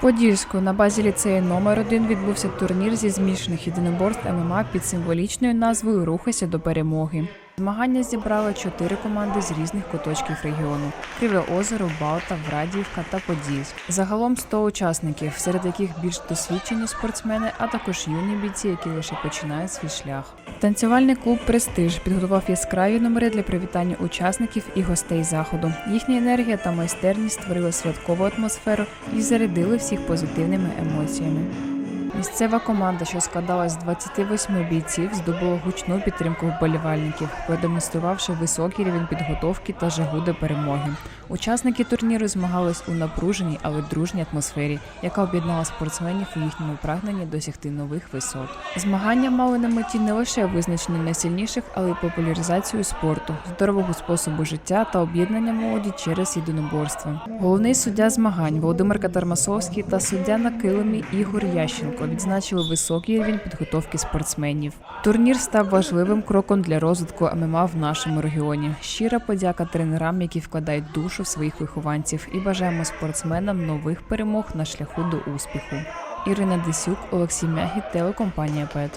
Подільську на базі ліцею номер 1 відбувся турнір зі змішаних єдиноборств ММА під символічною назвою Рухайся до перемоги. Змагання зібрали чотири команди з різних куточків регіону: Криве озеро, Балта, Врадіївка та Подільськ. Загалом 100 учасників, серед яких більш досвідчені спортсмени, а також юні бійці, які лише починають свій шлях. Танцювальний клуб Престиж підготував яскраві номери для привітання учасників і гостей заходу. Їхня енергія та майстерність створили святкову атмосферу і зарядили всіх позитивними емоціями. Місцева команда, що складалась з 28 бійців, здобула гучну підтримку вболівальників, продемонструвавши високий рівень підготовки та жагу до перемоги. Учасники турніру змагались у напруженій, але дружній атмосфері, яка об'єднала спортсменів у їхньому прагненні досягти нових висот. Змагання мали на меті не лише визначення найсильніших, але й популяризацію спорту, здорового способу життя та об'єднання молоді через єдиноборство. Головний суддя змагань Володимир Катармасовський та суддя на килимі Ігор Ященко відзначили високий рівень підготовки спортсменів. Турнір став важливим кроком для розвитку ММА в нашому регіоні. Щира подяка тренерам, які вкладають душу в своїх вихованців, і бажаємо спортсменам нових перемог на шляху до успіху. Ірина Десюк, Олексій Мягі, телекомпанія ПЕТ.